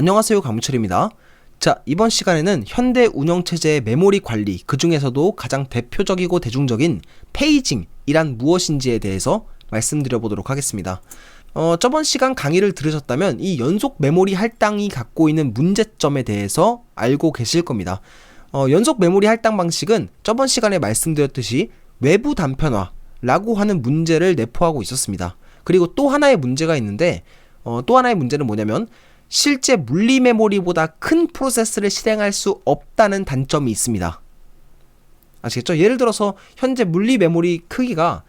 안녕하세요 강무철입니다. 자 이번 시간에는 현대 운영체제의 메모리 관리 그 중에서도 가장 대표적이고 대중적인 페이징이란 무엇인지에 대해서 말씀드려 보도록 하겠습니다. 어, 저번 시간 강의를 들으셨다면 이 연속 메모리 할당이 갖고 있는 문제점에 대해서 알고 계실 겁니다. 어, 연속 메모리 할당 방식은 저번 시간에 말씀드렸듯이 외부 단편화라고 하는 문제를 내포하고 있었습니다. 그리고 또 하나의 문제가 있는데 어, 또 하나의 문제는 뭐냐면 실제 물리 메모리보다 큰 프로세스를 실행할 수 없다는 단점이 있습니다. 아시겠죠? 예를 들어서 현재 물리 메모리 크기가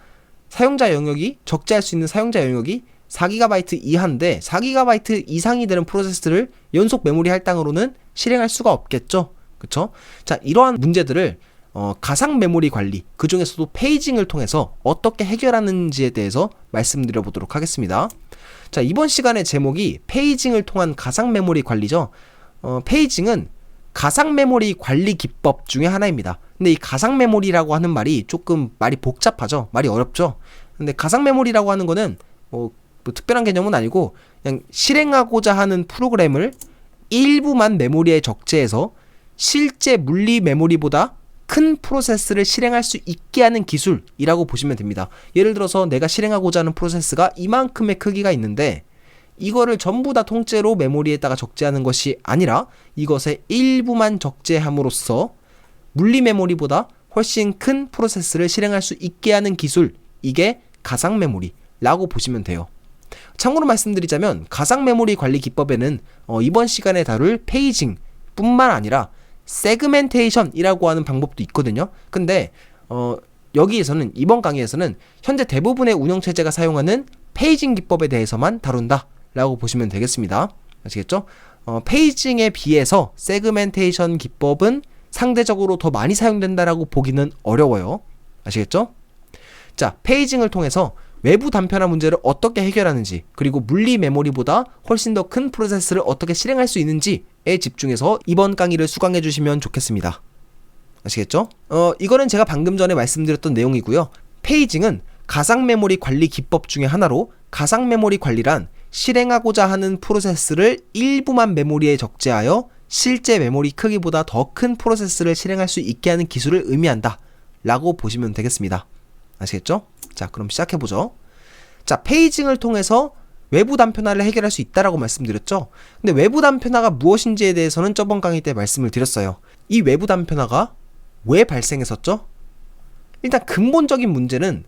사용자 영역이 적재할 수 있는 사용자 영역이 4GB 이하인데 4GB 이상이 되는 프로세스를 연속 메모리 할당으로는 실행할 수가 없겠죠. 그쵸? 자, 이러한 문제들을 어, 가상 메모리 관리, 그 중에서도 페이징을 통해서 어떻게 해결하는지에 대해서 말씀드려 보도록 하겠습니다. 자, 이번 시간의 제목이 페이징을 통한 가상 메모리 관리죠. 어, 페이징은 가상 메모리 관리 기법 중에 하나입니다. 근데 이 가상 메모리라고 하는 말이 조금 말이 복잡하죠. 말이 어렵죠. 근데 가상 메모리라고 하는 거는 뭐, 뭐 특별한 개념은 아니고 그냥 실행하고자 하는 프로그램을 일부만 메모리에 적재해서 실제 물리 메모리보다 큰 프로세스를 실행할 수 있게 하는 기술이라고 보시면 됩니다. 예를 들어서 내가 실행하고자 하는 프로세스가 이만큼의 크기가 있는데 이거를 전부 다 통째로 메모리에다가 적재하는 것이 아니라 이것의 일부만 적재함으로써 물리 메모리보다 훨씬 큰 프로세스를 실행할 수 있게 하는 기술 이게 가상 메모리라고 보시면 돼요. 참고로 말씀드리자면 가상 메모리 관리 기법에는 어, 이번 시간에 다룰 페이징 뿐만 아니라 세그멘테이션이라고 하는 방법도 있거든요. 근데 어, 여기에서는 이번 강의에서는 현재 대부분의 운영 체제가 사용하는 페이징 기법에 대해서만 다룬다라고 보시면 되겠습니다. 아시겠죠? 어, 페이징에 비해서 세그멘테이션 기법은 상대적으로 더 많이 사용된다라고 보기는 어려워요. 아시겠죠? 자, 페이징을 통해서 외부 단편화 문제를 어떻게 해결하는지, 그리고 물리 메모리보다 훨씬 더 큰 프로세스를 어떻게 실행할 수 있는지에 집중해서 이번 강의를 수강해 주시면 좋겠습니다. 아시겠죠? 어, 이거는 제가 방금 전에 말씀드렸던 내용이고요. 페이징은 가상 메모리 관리 기법 중에 하나로 가상 메모리 관리란 실행하고자 하는 프로세스를 일부만 메모리에 적재하여 실제 메모리 크기보다 더 큰 프로세스를 실행할 수 있게 하는 기술을 의미한다. 라고 보시면 되겠습니다. 아시겠죠? 자, 그럼 시작해보죠. 자, 페이징을 통해서 외부 단편화를 해결할 수 있다라고 말씀드렸죠. 근데 외부 단편화가 무엇인지에 대해서는 저번 강의 때 말씀을 드렸어요. 이 외부 단편화가 왜 발생했었죠? 일단 근본적인 문제는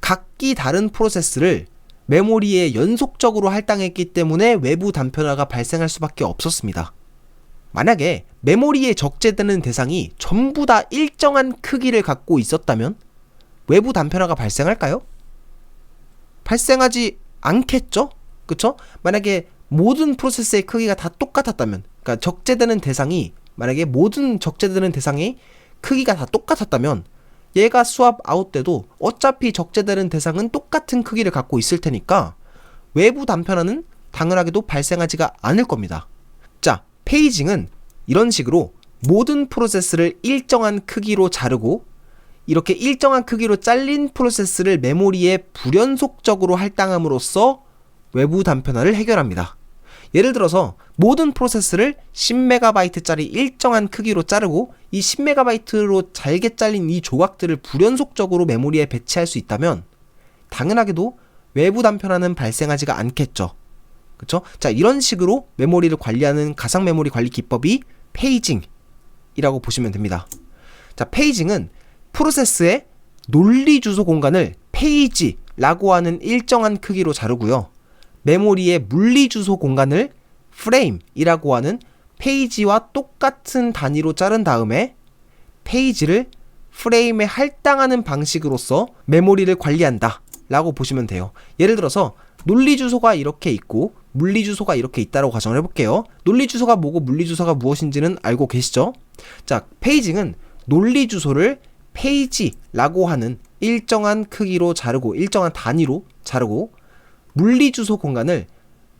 각기 다른 프로세스를 메모리에 연속적으로 할당했기 때문에 외부 단편화가 발생할 수밖에 없었습니다. 만약에 메모리에 적재되는 대상이 전부 다 일정한 크기를 갖고 있었다면 외부 단편화가 발생할까요? 발생하지 않겠죠? 그쵸? 만약에 모든 프로세스의 크기가 다 똑같았다면, 그러니까 적재되는 대상이, 만약에 모든 적재되는 대상의 크기가 다 똑같았다면, 얘가 수압 아웃 때도 어차피 적재되는 대상은 똑같은 크기를 갖고 있을 테니까, 외부 단편화는 당연하게도 발생하지가 않을 겁니다. 자, 페이징은 이런 식으로 모든 프로세스를 일정한 크기로 자르고 이렇게 일정한 크기로 잘린 프로세스를 메모리에 불연속적으로 할당함으로써 외부 단편화를 해결합니다. 예를 들어서 모든 프로세스를 10MB짜리 일정한 크기로 자르고 이 10MB로 잘게 잘린 이 조각들을 불연속적으로 메모리에 배치할 수 있다면 당연하게도 외부 단편화는 발생하지가 않겠죠. 그쵸? 자, 이런 식으로 메모리를 관리하는 가상 메모리 관리 기법이 페이징이라고 보시면 됩니다. 자, 페이징은 프로세스의 논리 주소 공간을 페이지라고 하는 일정한 크기로 자르고요. 메모리의 물리 주소 공간을 프레임이라고 하는 페이지와 똑같은 단위로 자른 다음에 페이지를 프레임에 할당하는 방식으로서 메모리를 관리한다 라고 보시면 돼요. 예를 들어서 논리 주소가 이렇게 있고 물리 주소가 이렇게 있다고 가정을 해볼게요. 논리 주소가 뭐고 물리 주소가 무엇인지는 알고 계시죠? 자, 페이징은 논리 주소를 페이지라고 하는 일정한 크기로 자르고 일정한 단위로 자르고 물리 주소 공간을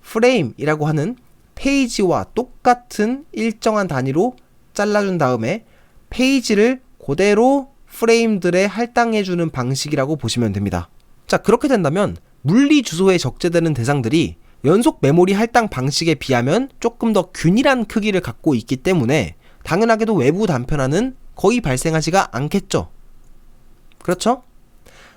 프레임이라고 하는 페이지와 똑같은 일정한 단위로 잘라준 다음에 페이지를 그대로 프레임들에 할당해주는 방식이라고 보시면 됩니다. 자, 그렇게 된다면 물리 주소에 적재되는 대상들이 연속 메모리 할당 방식에 비하면 조금 더 균일한 크기를 갖고 있기 때문에 당연하게도 외부 단편화는 거의 발생하지가 않겠죠. 그렇죠?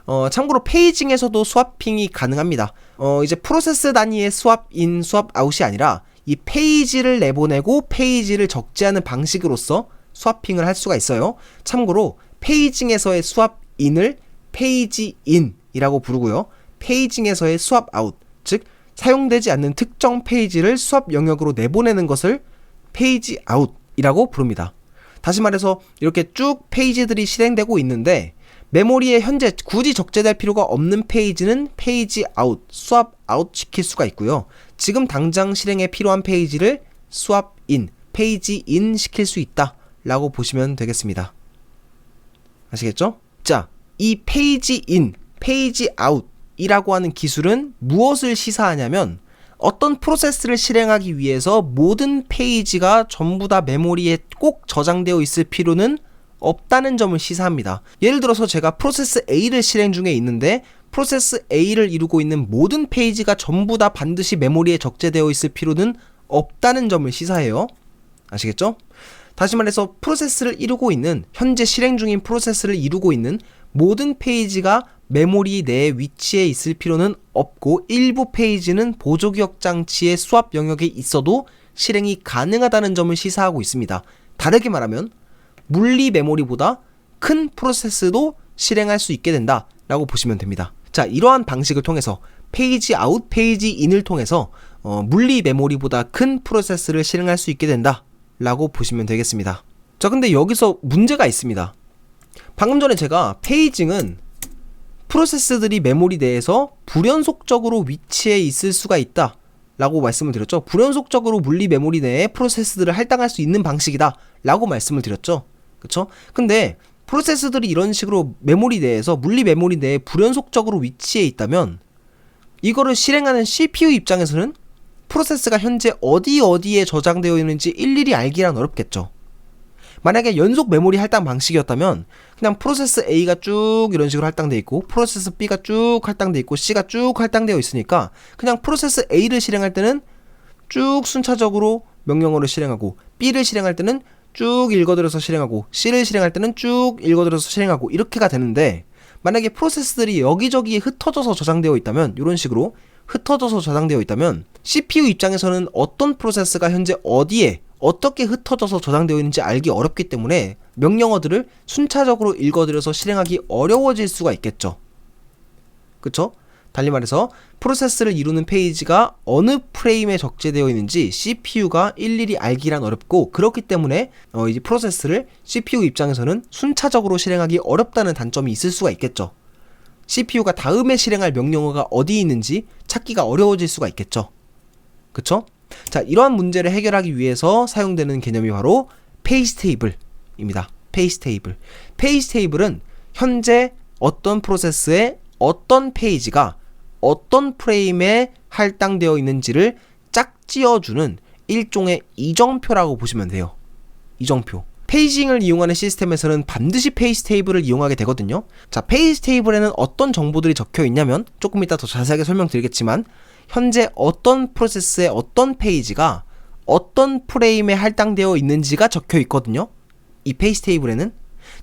어, 참고로 페이징에서도 스와핑이 가능합니다. 어, 이제 프로세스 단위의 스왑 인, 스왑 아웃이 아니라 이 페이지를 내보내고 페이지를 적재하는 방식으로서 스와핑을 할 수가 있어요. 참고로 페이징에서의 스왑 인을 페이지 인이라고 부르고요. 페이징에서의 스왑 아웃, 즉 사용되지 않는 특정 페이지를 수업 영역으로 내보내는 것을 페이지 아웃이라고 부릅니다. 다시 말해서 이렇게 쭉 페이지들이 실행되고 있는데 메모리에 현재 굳이 적재될 필요가 없는 페이지는 페이지 아웃, 수압 아웃 시킬 수가 있고요. 지금 당장 실행에 필요한 페이지를 수압 인, 페이지 인 시킬 수 있다. 라고 보시면 되겠습니다. 아시겠죠? 자, 이 페이지 인, 페이지 아웃 이라고 하는 기술은 무엇을 시사하냐면 어떤 프로세스를 실행하기 위해서 모든 페이지가 전부 다 메모리에 꼭 저장되어 있을 필요는 없다는 점을 시사합니다. 예를 들어서 제가 프로세스 A를 실행 중에 있는데 프로세스 A를 이루고 있는 모든 페이지가 전부 다 반드시 메모리에 적재되어 있을 필요는 없다는 점을 시사해요. 아시겠죠? 다시 말해서 프로세스를 이루고 있는 현재 실행 중인 프로세스를 이루고 있는 모든 페이지가 메모리 내에 위치해 있을 필요는 없고 일부 페이지는 보조 기억 장치의 수압 영역에 있어도 실행이 가능하다는 점을 시사하고 있습니다. 다르게 말하면 물리 메모리보다 큰 프로세스도 실행할 수 있게 된다라고 보시면 됩니다. 자, 이러한 방식을 통해서 페이지 아웃, 페이지 인을 통해서 어, 물리 메모리보다 큰 프로세스를 실행할 수 있게 된다라고 보시면 되겠습니다. 자, 근데 여기서 문제가 있습니다. 방금 전에 제가 페이징은 프로세스들이 메모리 내에서 불연속적으로 위치해 있을 수가 있다. 라고 말씀을 드렸죠. 불연속적으로 물리 메모리 내에 프로세스들을 할당할 수 있는 방식이다. 라고 말씀을 드렸죠. 그쵸? 근데 프로세스들이 이런 식으로 메모리 내에서 물리 메모리 내에 불연속적으로 위치해 있다면 이거를 실행하는 CPU 입장에서는 프로세스가 현재 어디 어디에 저장되어 있는지 일일이 알기란 어렵겠죠. 만약에 연속 메모리 할당 방식이었다면 그냥 프로세스 A가 쭉 이런 식으로 할당돼 있고 프로세스 B가 쭉 할당돼 있고 C가 쭉 할당되어 있으니까 그냥 프로세스 A를 실행할 때는 쭉 순차적으로 명령어를 실행하고 B를 실행할 때는 쭉 읽어들어서 실행하고 C를 실행할 때는 쭉 읽어들어서 실행하고 이렇게가 되는데 만약에 프로세스들이 여기저기에 흩어져서 저장되어 있다면 이런 식으로 흩어져서 저장되어 있다면 CPU 입장에서는 어떤 프로세스가 현재 어디에 어떻게 흩어져서 저장되어 있는지 알기 어렵기 때문에 명령어들을 순차적으로 읽어들여서 실행하기 어려워질 수가 있겠죠. 그쵸? 달리 말해서 프로세스를 이루는 페이지가 어느 프레임에 적재되어 있는지 CPU가 일일이 알기란 어렵고 그렇기 때문에 어, 이 프로세스를 CPU 입장에서는 순차적으로 실행하기 어렵다는 단점이 있을 수가 있겠죠. CPU가 다음에 실행할 명령어가 어디 있는지 찾기가 어려워질 수가 있겠죠. 그쵸? 자, 이러한 문제를 해결하기 위해서 사용되는 개념이 바로 페이스 테이블입니다. 페이스 테이블. 페이스 테이블은 현재 어떤 프로세스에 어떤 페이지가 어떤 프레임에 할당되어 있는지를 짝지어주는 일종의 이정표라고 보시면 돼요. 이정표. 페이징을 이용하는 시스템에서는 반드시 페이스 테이블을 이용하게 되거든요. 자, 페이스 테이블에는 어떤 정보들이 적혀 있냐면 조금 이따 더 자세하게 설명드리겠지만 현재 어떤 프로세스의 어떤 페이지가 어떤 프레임에 할당되어 있는지가 적혀 있거든요. 이 페이지 테이블에는.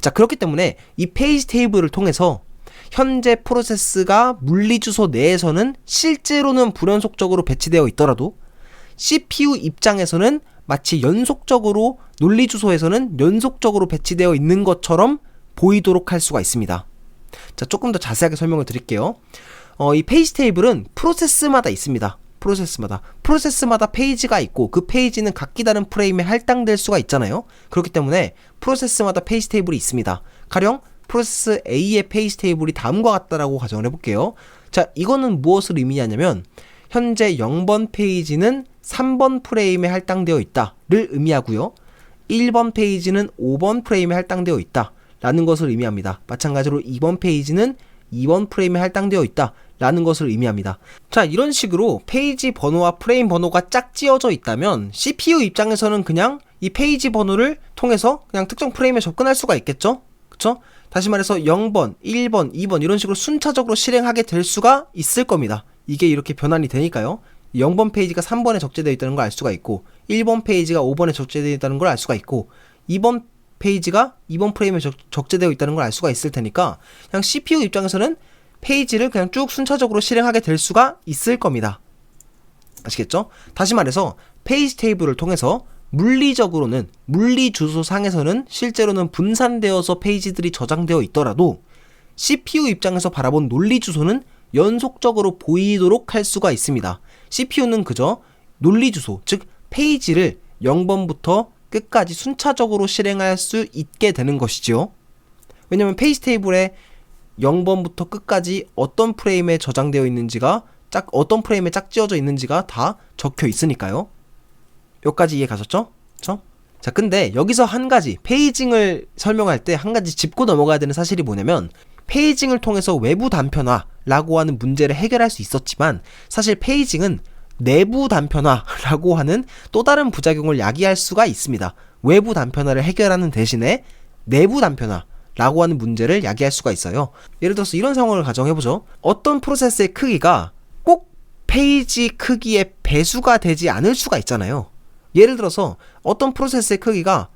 자, 그렇기 때문에 이 페이지 테이블을 통해서 현재 프로세스가 물리 주소 내에서는 실제로는 불연속적으로 배치되어 있더라도 CPU 입장에서는 마치 연속적으로 논리 주소에서는 연속적으로 배치되어 있는 것처럼 보이도록 할 수가 있습니다. 자, 조금 더 자세하게 설명을 드릴게요. 어, 이 페이지 테이블은 프로세스마다 있습니다. 프로세스마다 프로세스마다 페이지가 있고 그 페이지는 각기 다른 프레임에 할당될 수가 있잖아요. 그렇기 때문에 프로세스마다 페이지 테이블이 있습니다. 가령 프로세스 A의 페이지 테이블이 다음과 같다라고 가정을 해볼게요. 자, 이거는 무엇을 의미하냐면 현재 0번 페이지는 3번 프레임에 할당되어 있다를 의미하고요. 1번 페이지는 5번 프레임에 할당되어 있다. 라는 것을 의미합니다. 마찬가지로 2번 페이지는 2번 프레임에 할당되어 있다. 라는 것을 의미합니다. 자, 이런 식으로 페이지 번호와 프레임 번호가 짝지어져 있다면 CPU 입장에서는 그냥 이 페이지 번호를 통해서 그냥 특정 프레임에 접근할 수가 있겠죠? 그쵸? 다시 말해서 0번, 1번, 2번 이런 식으로 순차적으로 실행하게 될 수가 있을 겁니다. 이게 이렇게 변환이 되니까요. 0번 페이지가 3번에 적재되어 있다는 걸 알 수가 있고 1번 페이지가 5번에 적재되어 있다는 걸 알 수가 있고 2번 페이지가 2번 프레임에 적, 적재되어 있다는 걸 알 수가 있을 테니까 그냥 CPU 입장에서는 페이지를 그냥 쭉 순차적으로 실행하게 될 수가 있을 겁니다. 아시겠죠? 다시 말해서 페이지 테이블을 통해서 물리적으로는 물리 주소상에서는 실제로는 분산되어서 페이지들이 저장되어 있더라도 CPU 입장에서 바라본 논리 주소는 연속적으로 보이도록 할 수가 있습니다. CPU는 그저 논리 주소, 즉 페이지를 0번부터 끝까지 순차적으로 실행할 수 있게 되는 것이지요. 왜냐면 페이지 테이블에 0번부터 끝까지 어떤 프레임에 저장되어 있는지가 짝 어떤 프레임에 짝지어져 있는지가 다 적혀 있으니까요. 여기까지 이해 가셨죠? 그쵸? 자, 근데 여기서 한 가지 페이징을 설명할 때 한 가지 짚고 넘어가야 되는 사실이 뭐냐면 페이징을 통해서 외부 단편화라고 하는 문제를 해결할 수 있었지만 사실 페이징은 내부 단편화라고 하는 또 다른 부작용을 야기할 수가 있습니다. 외부 단편화를 해결하는 대신에 내부 단편화라고 하는 문제를 야기할 수가 있어요. 예를 들어서 이런 상황을 가정해보죠. 어떤 프로세스의 크기가 꼭 페이지 크기의 배수가 되지 않을 수가 있잖아요. 예를 들어서 어떤 프로세스의 크기가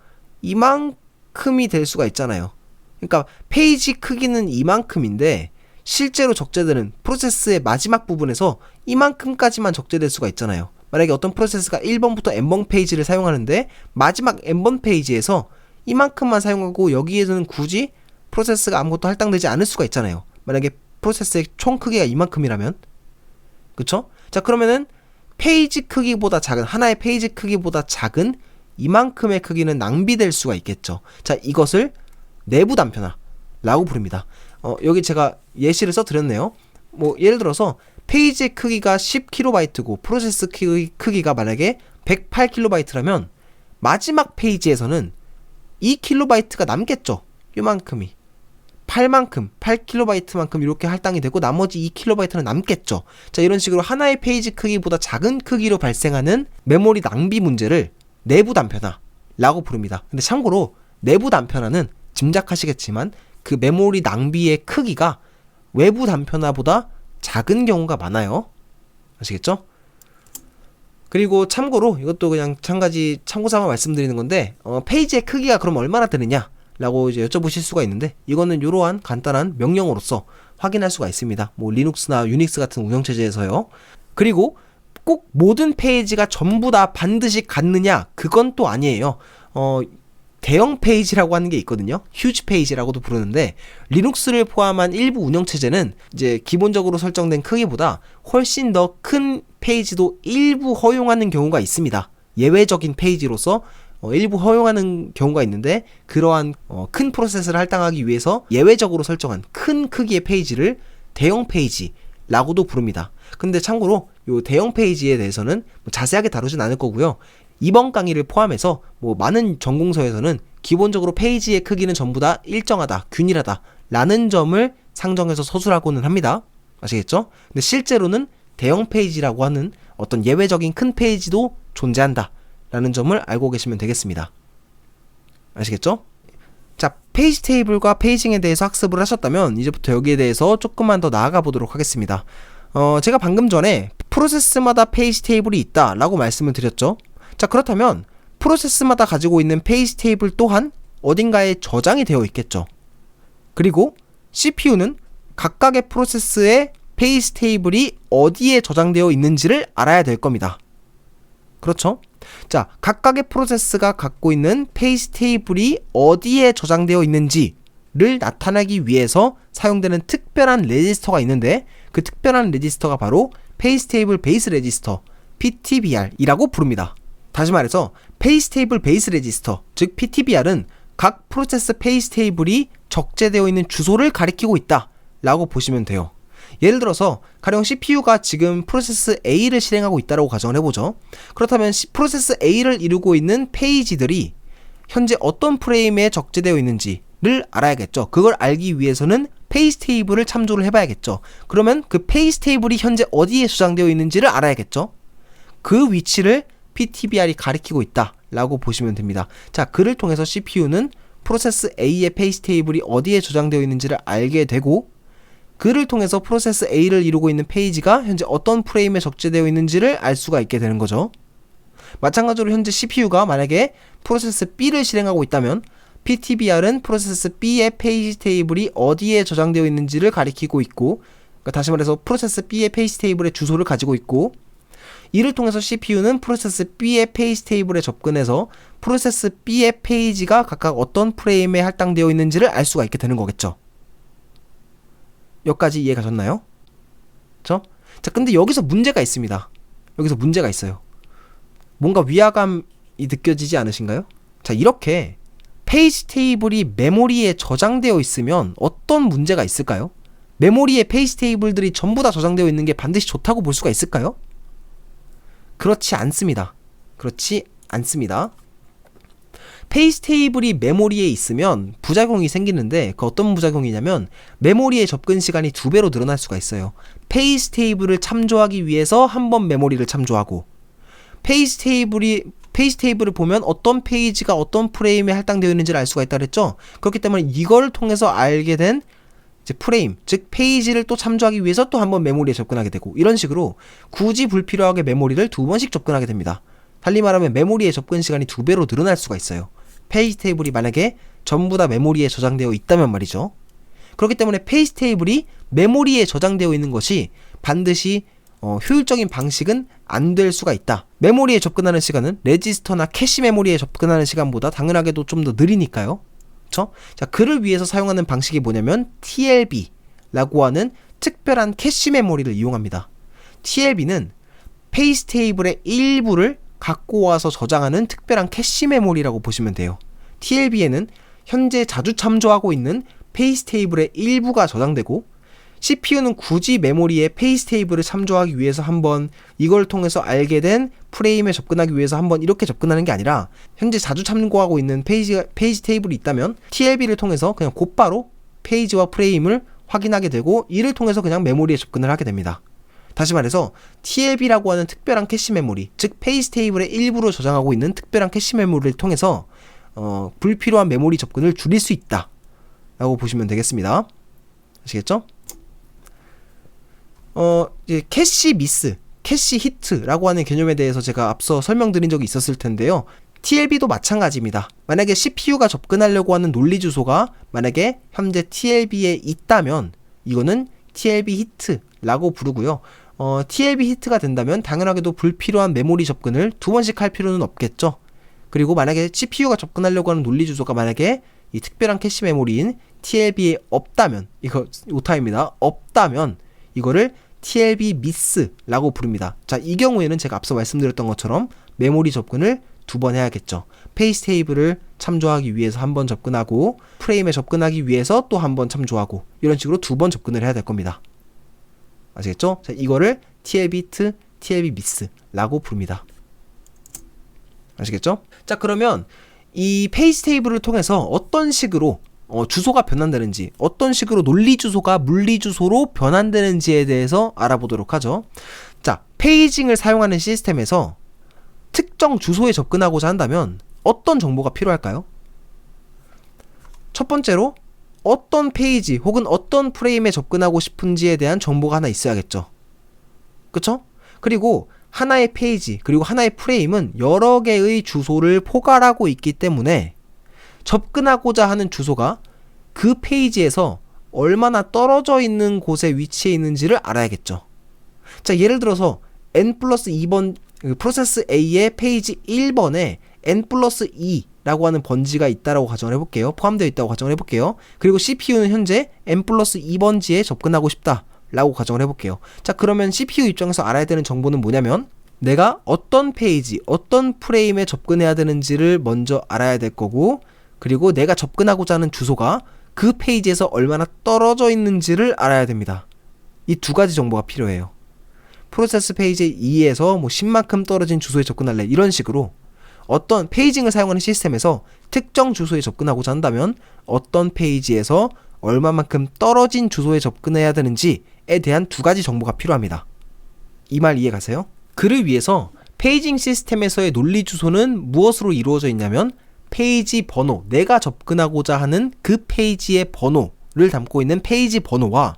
이만큼이 될 수가 있잖아요. 그러니까 페이지 크기는 이만큼인데 실제로 적재되는 프로세스의 마지막 부분에서 이만큼까지만 적재될 수가 있잖아요. 만약에 어떤 프로세스가 1번부터 n번 페이지를 사용하는데 마지막 n번 페이지에서 이만큼만 사용하고 여기에서는 굳이 프로세스가 아무것도 할당되지 않을 수가 있잖아요. 만약에 프로세스의 총 크기가 이만큼이라면 그쵸? 자 그러면은 페이지 크기보다 작은 하나의 페이지 크기보다 작은 이만큼의 크기는 낭비될 수가 있겠죠. 자 이것을 내부 단편화라고 부릅니다. 어, 여기 제가 예시를 써드렸네요. 뭐 예를 들어서 페이지 크기가 10kb고 프로세스 크기, 크기 가 만약에 108kb라면 마지막 페이지에서는 2kb가 남겠죠. 요만큼이. 8만큼, 8kb만큼 이렇게 할당이 되고 나머지 2kb는 남겠죠. 자, 이런 식으로 하나의 페이지 크기보다 작은 크기로 발생하는 메모리 낭비 문제를 내부 단편화라고 부릅니다. 근데 참고로 내부 단편화는 짐작하시겠지만 그 메모리 낭비의 크기가 외부 단편화보다 작은 경우가 많아요. 아시겠죠? 그리고 참고로 이것도 그냥 한 가지 참고사항 말씀드리는 건데 어, 페이지의 크기가 그럼 얼마나 되느냐 라고 이제 여쭤보실 수가 있는데 이거는 이러한 간단한 명령어로서 확인할 수가 있습니다. 뭐 리눅스나 유닉스 같은 운영체제에서요. 그리고 꼭 모든 페이지가 전부 다 반드시 같느냐 그건 또 아니에요. 어, 대형 페이지라고 하는 게 있거든요. 휴지 페이지라고도 부르는데 리눅스를 포함한 일부 운영 체제는 이제 기본적으로 설정된 크기보다 훨씬 더 큰 페이지도 일부 허용하는 경우가 있습니다. 예외적인 페이지로서 어, 일부 허용하는 경우가 있는데 그러한 어, 큰 프로세스를 할당하기 위해서 예외적으로 설정한 큰 크기의 페이지를 대형 페이지라고도 부릅니다. 근데 참고로 요 대형 페이지에 대해서는 뭐 자세하게 다루진 않을 거고요. 이번 강의를 포함해서 뭐 많은 전공서에서는 기본적으로 페이지의 크기는 전부 다 일정하다, 균일하다 라는 점을 상정해서 서술하고는 합니다. 아시겠죠? 근데 실제로는 대형 페이지라고 하는 어떤 예외적인 큰 페이지도 존재한다 라는 점을 알고 계시면 되겠습니다. 아시겠죠? 자, 페이지 테이블과 페이징에 대해서 학습을 하셨다면 이제부터 여기에 대해서 조금만 더 나아가 보도록 하겠습니다. 어, 제가 방금 전에 프로세스마다 페이지 테이블이 있다 라고 말씀을 드렸죠. 자, 그렇다면 프로세스마다 가지고 있는 페이지 테이블 또한 어딘가에 저장이 되어 있겠죠. 그리고 CPU는 각각의 프로세스의 페이지 테이블이 어디에 저장되어 있는지를 알아야 될 겁니다. 그렇죠? 자, 각각의 프로세스가 갖고 있는 페이지 테이블이 어디에 저장되어 있는지를 나타내기 위해서 사용되는 특별한 레지스터가 있는데 그 특별한 레지스터가 바로 페이지 테이블 베이스 레지스터 PTBR이라고 부릅니다. 다시 말해서 페이스 테이블 베이스 레지스터, 즉 PTBR은 각 프로세스 페이스 테이블이 적재되어 있는 주소를 가리키고 있다 라고 보시면 돼요. 예를 들어서 가령 CPU가 지금 프로세스 A를 실행하고 있다고 가정을 해보죠. 그렇다면 프로세스 A를 이루고 있는 페이지들이 현재 어떤 프레임에 적재되어 있는지를 알아야겠죠. 그걸 알기 위해서는 페이스 테이블을 참조를 해봐야겠죠. 그러면 그 페이스 테이블이 현재 어디에 저장되어 있는지를 알아야겠죠. 그 위치를 PTBR이 가리키고 있다라고 보시면 됩니다. 자, 그를 통해서 CPU는 프로세스 A의 페이스 테이블이 어디에 저장되어 있는지를 알게 되고 그를 통해서 프로세스 A를 이루고 있는 페이지가 현재 어떤 프레임에 적재되어 있는지를 알 수가 있게 되는 거죠. 마찬가지로 현재 CPU가 만약에 프로세스 B를 실행하고 있다면 PTBR은 프로세스 B의 페이지 테이블이 어디에 저장되어 있는지를 가리키고 있고 그러니까 다시 말해서 프로세스 B의 페이지 테이블의 주소를 가지고 있고 이를 통해서 CPU는 프로세스 B의 페이지 테이블에 접근해서 프로세스 B의 페이지가 각각 어떤 프레임에 할당되어 있는지를 알 수가 있게 되는 거겠죠. 여기까지 이해가 졌나요? 그쵸? 자, 근데 여기서 문제가 있습니다. 여기서 문제가 있어요. 뭔가 위화감이 느껴지지 않으신가요? 자, 이렇게 페이지 테이블이 메모리에 저장되어 있으면 어떤 문제가 있을까요? 메모리에 페이지 테이블들이 전부 다 저장되어 있는 게 반드시 좋다고 볼 수가 있을까요? 그렇지 않습니다. 그렇지 않습니다. 페이지 테이블이 메모리에 있으면 부작용이 생기는데 그 어떤 부작용이냐면 메모리의 접근 시간이 두 배로 늘어날 수가 있어요. 페이지 테이블을 참조하기 위해서 한 번 메모리를 참조하고 페이지 테이블이 페이지 테이블을 보면 어떤 페이지가 어떤 프레임에 할당되어 있는지를 알 수가 있다 그랬죠. 그렇기 때문에 이걸 통해서 알게 된 프레임, 즉 페이지를 또 참조하기 위해서 또 한 번 메모리에 접근하게 되고 이런 식으로 굳이 불필요하게 메모리를 두 번씩 접근하게 됩니다. 달리 말하면 메모리의 접근 시간이 두 배로 늘어날 수가 있어요. 페이지 테이블이 만약에 전부 다 메모리에 저장되어 있다면 말이죠. 그렇기 때문에 페이지 테이블이 메모리에 저장되어 있는 것이 반드시 어, 효율적인 방식은 안 될 수가 있다. 메모리에 접근하는 시간은 레지스터나 캐시 메모리에 접근하는 시간보다 당연하게도 좀 더 느리니까요. 그쵸? 자, 그를 위해서 사용하는 방식이 뭐냐면 TLB라고 하는 특별한 캐시 메모리를 이용합니다. TLB는 페이스 테이블의 일부를 갖고 와서 저장하는 특별한 캐시 메모리라고 보시면 돼요. TLB에는 현재 자주 참조하고 있는 페이스 테이블의 일부가 저장되고 CPU는 굳이 메모리에 페이스 테이블을 참조하기 위해서 한번 이걸 통해서 알게 된 프레임에 접근하기 위해서 한번 이렇게 접근하는 게 아니라 현재 자주 참고하고 있는 페이지, 페이지 테이블이 있다면 TLB를 통해서 그냥 곧바로 페이지와 프레임을 확인하게 되고 이를 통해서 그냥 메모리에 접근을 하게 됩니다. 다시 말해서 TLB라고 하는 특별한 캐시 메모리, 즉 페이지 테이블의 일부로 저장하고 있는 특별한 캐시 메모리를 통해서 어, 불필요한 메모리 접근을 줄일 수 있다. 라고 보시면 되겠습니다. 아시겠죠? 어, 이제 캐시 미스, 캐시 히트라고 하는 개념에 대해서 제가 앞서 설명드린 적이 있었을 텐데요. TLB도 마찬가지입니다. 만약에 CPU가 접근하려고 하는 논리 주소가 만약에 현재 TLB에 있다면 이거는 TLB 히트라고 부르고요. 어, TLB 히트가 된다면 당연하게도 불필요한 메모리 접근을 두 번씩 할 필요는 없겠죠. 그리고 만약에 CPU가 접근하려고 하는 논리 주소가 만약에 이 특별한 캐시 메모리인 TLB에 없다면 이거 오타입니다. 없다면 이거를 TLB 미스라고 부릅니다. 자, 이 경우에는 제가 앞서 말씀드렸던 것처럼 메모리 접근을 두 번 해야겠죠. 페이스 테이블을 참조하기 위해서 한 번 접근하고 프레임에 접근하기 위해서 또 한 번 참조하고 이런 식으로 두 번 접근을 해야 될 겁니다. 아시겠죠? 자, 이거를 TLB 트 TLB 미스라고 부릅니다. 아시겠죠? 자, 그러면 이 페이스 테이블을 통해서 어떤 식으로 어, 주소가 변환되는지, 어떤 식으로 논리 주소가 물리 주소로 변환되는지에 대해서 알아보도록 하죠. 자, 페이징을 사용하는 시스템에서 특정 주소에 접근하고자 한다면 어떤 정보가 필요할까요? 첫 번째로 어떤 페이지 혹은 어떤 프레임에 접근하고 싶은지에 대한 정보가 하나 있어야겠죠. 그쵸? 그리고 하나의 페이지 그리고 하나의 프레임은 여러 개의 주소를 포괄하고 있기 때문에 접근하고자 하는 주소가 그 페이지에서 얼마나 떨어져 있는 곳에 위치해 있는지를 알아야겠죠. 자, 예를 들어서 n 플러스 2번 그 프로세스 A의 페이지 1번에 n 플러스 2 라고 하는 번지가 있다라고 가정을 해볼게요. 포함되어 있다고 가정을 해볼게요. 그리고 CPU는 현재 n 플러스 2번지에 접근하고 싶다. 라고 가정을 해볼게요. 자, 그러면 CPU 입장에서 알아야 되는 정보는 뭐냐면 내가 어떤 페이지, 어떤 프레임에 접근해야 되는지를 먼저 알아야 될 거고 그리고 내가 접근하고자 하는 주소가 그 페이지에서 얼마나 떨어져 있는지를 알아야 됩니다. 이 두 가지 정보가 필요해요. 프로세스 페이지 2에서 뭐 10만큼 떨어진 주소에 접근할래 이런 식으로 어떤 페이징을 사용하는 시스템에서 특정 주소에 접근하고자 한다면 어떤 페이지에서 얼마만큼 떨어진 주소에 접근해야 되는지에 대한 두 가지 정보가 필요합니다. 이 말 이해 가세요? 그를 위해서 페이징 시스템에서의 논리 주소는 무엇으로 이루어져 있냐면 페이지 번호, 내가 접근하고자 하는 그 페이지의 번호를 담고 있는 페이지 번호와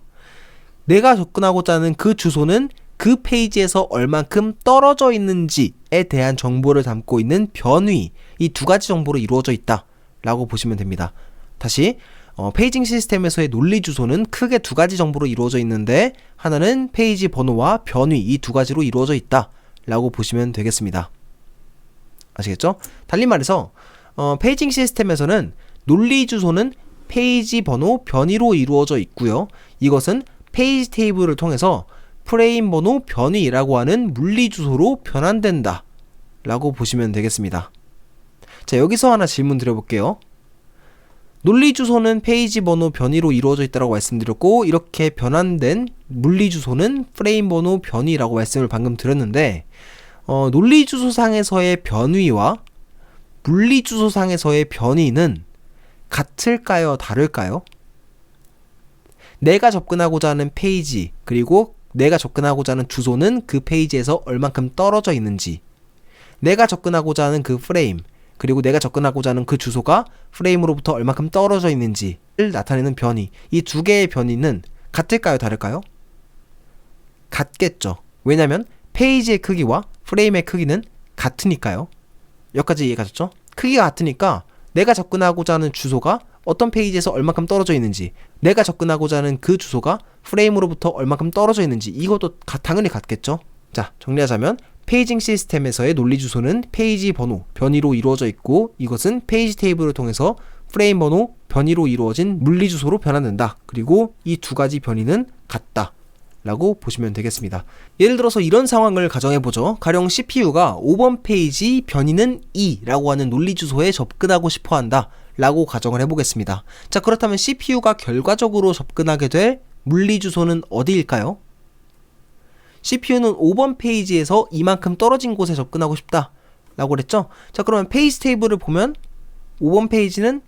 내가 접근하고자 하는 그 주소는 그 페이지에서 얼만큼 떨어져 있는지에 대한 정보를 담고 있는 변위 이 두 가지 정보로 이루어져 있다라고 보시면 됩니다. 다시 어, 페이징 시스템에서의 논리 주소는 크게 두 가지 정보로 이루어져 있는데 하나는 페이지 번호와 변위 이 두 가지로 이루어져 있다라고 보시면 되겠습니다. 아시겠죠? 달리 말해서 어, 페이징 시스템에서는 논리 주소는 페이지 번호 변위로 이루어져 있고요. 이것은 페이지 테이블을 통해서 프레임 번호 변위라고 하는 물리 주소로 변환된다. 라고 보시면 되겠습니다. 자, 여기서 하나 질문 드려볼게요. 논리 주소는 페이지 번호 변위로 이루어져 있다고 말씀드렸고 이렇게 변환된 물리 주소는 프레임 번호 변위라고 말씀을 방금 드렸는데 어, 논리 주소상에서의 변위와 물리 주소상에서의 변위는 같을까요? 다를까요? 내가 접근하고자 하는 페이지 그리고 내가 접근하고자 하는 주소는 그 페이지에서 얼만큼 떨어져 있는지 내가 접근하고자 하는 그 프레임 그리고 내가 접근하고자 하는 그 주소가 프레임으로부터 얼만큼 떨어져 있는지를 나타내는 변이 이 두 개의 변이는 같을까요? 다를까요? 같겠죠. 왜냐면 페이지의 크기와 프레임의 크기는 같으니까요. 여기까지 이해 가셨죠? 크기가 같으니까 내가 접근하고자 하는 주소가 어떤 페이지에서 얼만큼 떨어져 있는지 내가 접근하고자 하는 그 주소가 프레임으로부터 얼만큼 떨어져 있는지 이것도 가- 당연히 같겠죠. 자 정리하자면 페이징 시스템에서의 논리 주소는 페이지 번호 변이로 이루어져 있고 이것은 페이지 테이블을 통해서 프레임 번호 변이로 이루어진 물리 주소로 변환된다. 그리고 이 두 가지 변이는 같다. 라고 보시면 되겠습니다. 예를 들어서 이런 상황을 가정해 보죠. 가령 CPU가 5번 페이지 변이는 2라고 하는 논리 주소에 접근하고 싶어 한다. 라고 가정을 해 보겠습니다. 자, 그렇다면 CPU가 결과적으로 접근하게 될 물리 주소는 어디일까요? CPU는 5번 페이지에서 이만큼 떨어진 곳에 접근하고 싶다. 라고 그랬죠? 자, 그러면 페이지 테이블을 보면 5번 페이지는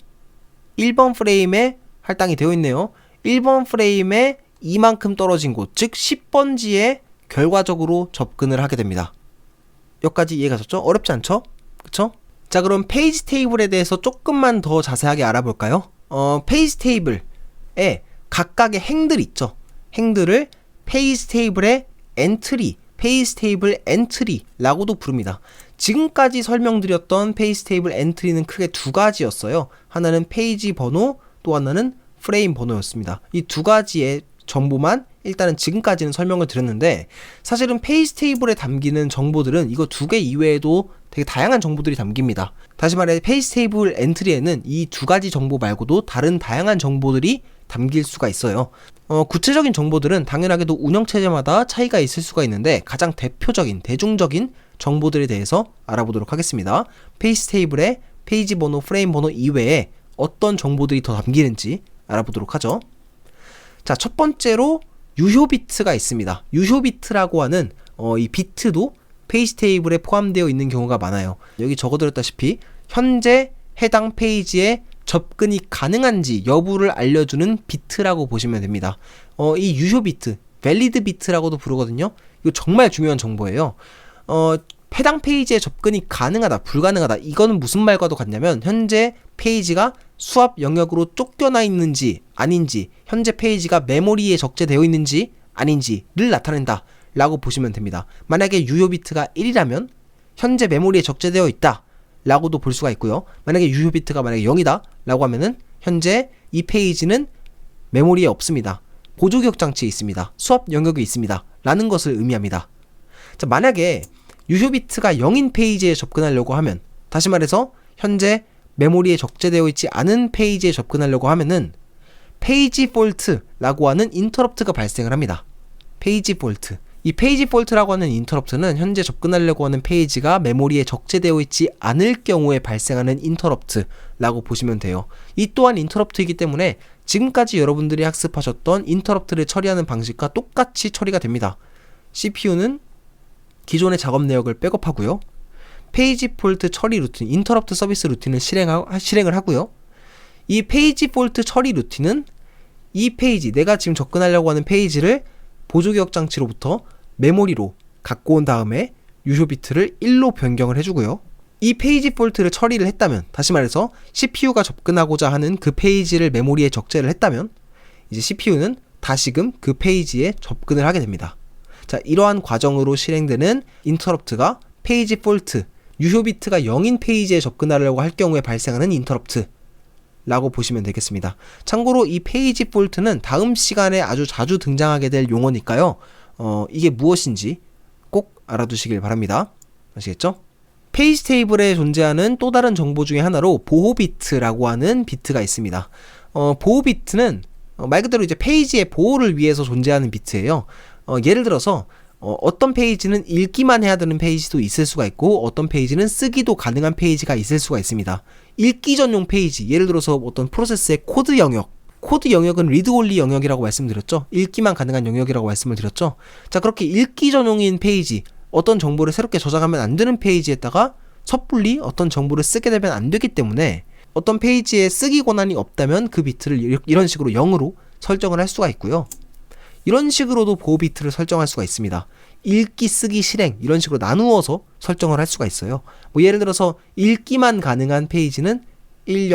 1번 프레임에 할당이 되어 있네요. 1번 프레임에 이만큼 떨어진 곳, 즉 10번지에 결과적으로 접근을 하게 됩니다. 여기까지 이해가 셨죠 어렵지 않죠? 그쵸? 자, 그럼 페이지 테이블에 대해서 조금만 더 자세하게 알아볼까요? 어, 페이지 테이블에 각각의 행들 있죠. 행들을 페이지 테이블의 엔트리, 페이지 테이블 엔트리라고도 부릅니다. 지금까지 설명드렸던 페이지 테이블 엔트리는 크게 두 가지였어요. 하나는 페이지 번호, 또 하나는 프레임 번호였습니다. 이 두 가지의 정보만 일단은 지금까지는 설명을 드렸는데 사실은 페이지 테이블에 담기는 정보들은 이거 두 개 이외에도 되게 다양한 정보들이 담깁니다. 다시 말해 페이지 테이블 엔트리에는 이 두 가지 정보 말고도 다른 다양한 정보들이 담길 수가 있어요. 어, 구체적인 정보들은 당연하게도 운영체제마다 차이가 있을 수가 있는데 가장 대표적인 대중적인 정보들에 대해서 알아보도록 하겠습니다. 페이지 테이블에 페이지 번호, 프레임 번호 이외에 어떤 정보들이 더 담기는지 알아보도록 하죠. 자, 첫 번째로 유효 비트가 있습니다. 유효 비트라고 하는 어, 이 비트도 페이지 테이블에 포함되어 있는 경우가 많아요. 여기 적어드렸다시피 현재 해당 페이지에 접근이 가능한지 여부를 알려주는 비트라고 보시면 됩니다. 어, 이 유효 비트, 밸리드 비트라고도 부르거든요. 이거 정말 중요한 정보예요. 어, 해당 페이지에 접근이 가능하다, 불가능하다. 이거는 무슨 말과도 같냐면 현재 페이지가 수압 영역으로 쫓겨나 있는지 아닌지, 현재 페이지가 메모리에 적재되어 있는지 아닌지를 나타낸다. 라고 보시면 됩니다. 만약에 유효 비트가 1이라면 현재 메모리에 적재되어 있다. 라고도 볼 수가 있고요. 만약에 유효 비트가 만약에 0이다. 라고 하면은 현재 이 페이지는 메모리에 없습니다. 보조 기억 장치에 있습니다. 수압 영역에 있습니다. 라는 것을 의미합니다. 자, 만약에 유효 비트가 0인 페이지에 접근하려고 하면 다시 말해서 현재 메모리에 적재되어 있지 않은 페이지에 접근하려고 하면은 페이지 폴트라고 하는 인터럽트가 발생을 합니다. 페이지 폴트. 이 페이지 폴트라고 하는 인터럽트는 현재 접근하려고 하는 페이지가 메모리에 적재되어 있지 않을 경우에 발생하는 인터럽트라고 보시면 돼요. 이 또한 인터럽트이기 때문에 지금까지 여러분들이 학습하셨던 인터럽트를 처리하는 방식과 똑같이 처리가 됩니다. CPU는 기존의 작업 내역을 백업하고요. 페이지 폴트 처리 루틴, 인터럽트 서비스 루틴을 실행하, 실행을 하고요. 이 페이지 폴트 처리 루틴은 이 페이지, 내가 지금 접근하려고 하는 페이지를 보조 기억 장치로부터 메모리로 갖고 온 다음에 유효 비트를 1로 변경을 해주고요. 이 페이지 폴트를 처리를 했다면, 다시 말해서 CPU가 접근하고자 하는 그 페이지를 메모리에 적재를 했다면, 이제 CPU는 다시금 그 페이지에 접근을 하게 됩니다. 자, 이러한 과정으로 실행되는 인터럽트가 페이지 폴트, 유효 비트가 0인 페이지에 접근하려고 할 경우에 발생하는 인터럽트 라고 보시면 되겠습니다. 참고로 이 페이지 폴트는 다음 시간에 아주 자주 등장하게 될 용어니까요. 어, 이게 무엇인지 꼭 알아두시길 바랍니다. 아시겠죠? 페이지 테이블에 존재하는 또 다른 정보 중에 하나로 보호 비트라고 하는 비트가 있습니다. 어, 보호 비트는 어, 말 그대로 이제 페이지의 보호를 위해서 존재하는 비트예요. 어, 예를 들어서 어, 어떤 페이지는 읽기만 해야 되는 페이지도 있을 수가 있고 어떤 페이지는 쓰기도 가능한 페이지가 있을 수가 있습니다. 읽기 전용 페이지, 예를 들어서 어떤 프로세스의 코드 영역, 코드 영역은 리드 올리 영역이라고 말씀드렸죠. 읽기만 가능한 영역이라고 말씀을 드렸죠. 자, 그렇게 읽기 전용인 페이지, 어떤 정보를 새롭게 저장하면 안 되는 페이지에다가 섣불리 어떤 정보를 쓰게 되면 안 되기 때문에 어떤 페이지에 쓰기 권한이 없다면 그 비트를 이- 이런 식으로 0으로 설정을 할 수가 있고요. 이런 식으로도 보호 비트를 설정할 수가 있습니다. 읽기, 쓰기, 실행 이런 식으로 나누어서 설정을 할 수가 있어요. 뭐 예를 들어서 읽기만 가능한 페이지는 100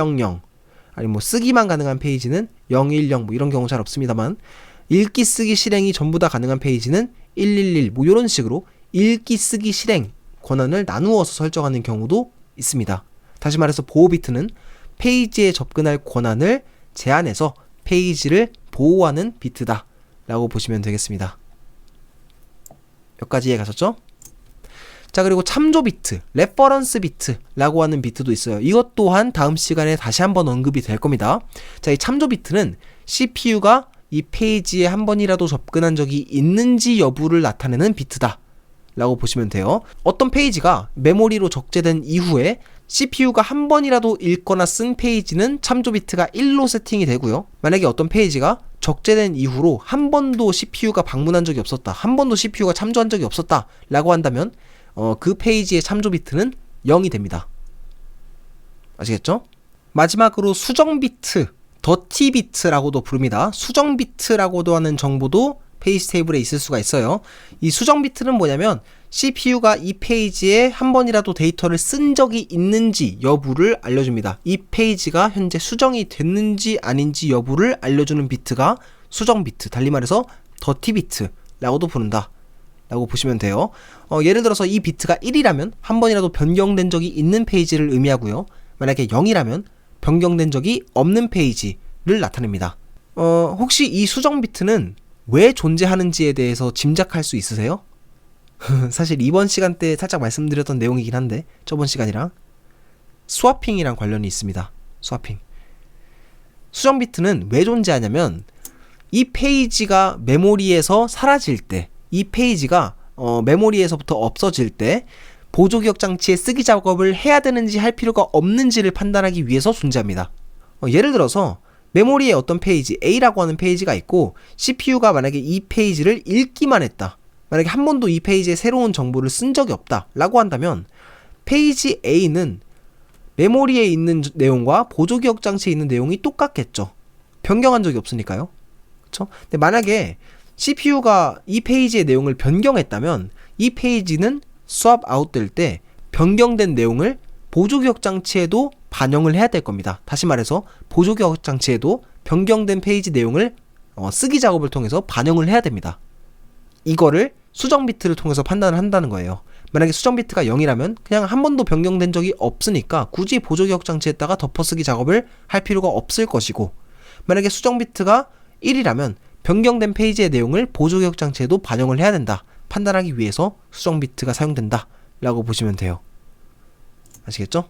아니 뭐 쓰기만 가능한 페이지는 010 뭐 이런 경우 잘 없습니다만 읽기, 쓰기, 실행이 전부 다 가능한 페이지는 111 뭐 이런 식으로 읽기, 쓰기, 실행 권한을 나누어서 설정하는 경우도 있습니다. 다시 말해서 보호 비트는 페이지에 접근할 권한을 제한해서 페이지를 보호하는 비트다. 라고 보시면 되겠습니다. 여기까지 이해 가셨죠? 자, 그리고 참조 비트, 레퍼런스 비트라고 하는 비트도 있어요. 이것 또한 다음 시간에 다시 한번 언급이 될 겁니다. 자, 이 참조 비트는 CPU가 이 페이지에 한 번이라도 접근한 적이 있는지 여부를 나타내는 비트다. 라고 보시면 돼요. 어떤 페이지가 메모리로 적재된 이후에 CPU가 한 번이라도 읽거나 쓴 페이지는 참조 비트가 1로 세팅이 되고요. 만약에 어떤 페이지가 적재된 이후로 한 번도 CPU가 방문한 적이 없었다. 한 번도 CPU가 참조한 적이 없었다. 라고 한다면 어, 그 페이지의 참조 비트는 0이 됩니다. 아시겠죠? 마지막으로 수정 비트, 더티 비트라고도 부릅니다. 수정 비트라고도 하는 정보도 페이지 테이블에 있을 수가 있어요. 이 수정 비트는 뭐냐면 CPU가 이 페이지에 한 번이라도 데이터를 쓴 적이 있는지 여부를 알려줍니다. 이 페이지가 현재 수정이 됐는지 아닌지 여부를 알려주는 비트가 수정 비트, 달리 말해서 더티 비트라고도 부른다. 라고 보시면 돼요. 어, 예를 들어서 이 비트가 1이라면 한 번이라도 변경된 적이 있는 페이지를 의미하고요. 만약에 0이라면 변경된 적이 없는 페이지를 나타냅니다. 어, 혹시 이 수정 비트는 왜 존재하는지에 대해서 짐작할 수 있으세요? 사실 이번 시간 때 살짝 말씀드렸던 내용이긴 한데 저번 시간이랑 스와핑이랑 관련이 있습니다. 스와핑. 수정 비트는 왜 존재하냐면 이 페이지가 메모리에서 사라질 때, 이 페이지가 어, 메모리에서부터 없어질 때 보조 기억 장치에 쓰기 작업을 해야 되는지 할 필요가 없는지를 판단하기 위해서 존재합니다. 어, 예를 들어서 메모리에 어떤 페이지 A라고 하는 페이지가 있고 CPU가 만약에 이 페이지를 읽기만 했다. 만약에 한 번도 이 페이지에 새로운 정보를 쓴 적이 없다라고 한다면 페이지 A는 메모리에 있는 내용과 보조 기억 장치에 있는 내용이 똑같겠죠. 변경한 적이 없으니까요. 그렇죠? 근데 만약에 CPU가 이 페이지의 내용을 변경했다면 이 페이지는 수압 아웃될 때 변경된 내용을 보조 기억 장치에도 반영을 해야 될 겁니다. 다시 말해서 보조 기억 장치에도 변경된 페이지 내용을 어, 쓰기 작업을 통해서 반영을 해야 됩니다. 이거를 수정 비트를 통해서 판단을 한다는 거예요. 만약에 수정 비트가 0이라면 그냥 한 번도 변경된 적이 없으니까 굳이 보조 기억 장치에다가 덮어쓰기 작업을 할 필요가 없을 것이고 만약에 수정 비트가 1이라면 변경된 페이지의 내용을 보조 기억 장치에도 반영을 해야 된다. 판단하기 위해서 수정 비트가 사용된다. 라고 보시면 돼요. 아시겠죠?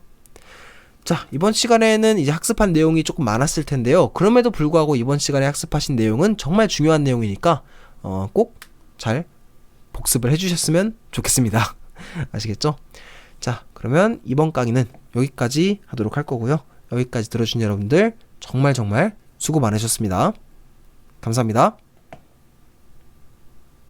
자, 이번 시간에는 이제 학습한 내용이 조금 많았을 텐데요. 그럼에도 불구하고 이번 시간에 학습하신 내용은 정말 중요한 내용이니까 어, 꼭 잘 복습을 해주셨으면 좋겠습니다. 아시겠죠? 자, 그러면 이번 강의는 여기까지 하도록 할 거고요. 여기까지 들어준 여러분들 정말 정말 수고 많으셨습니다. 감사합니다.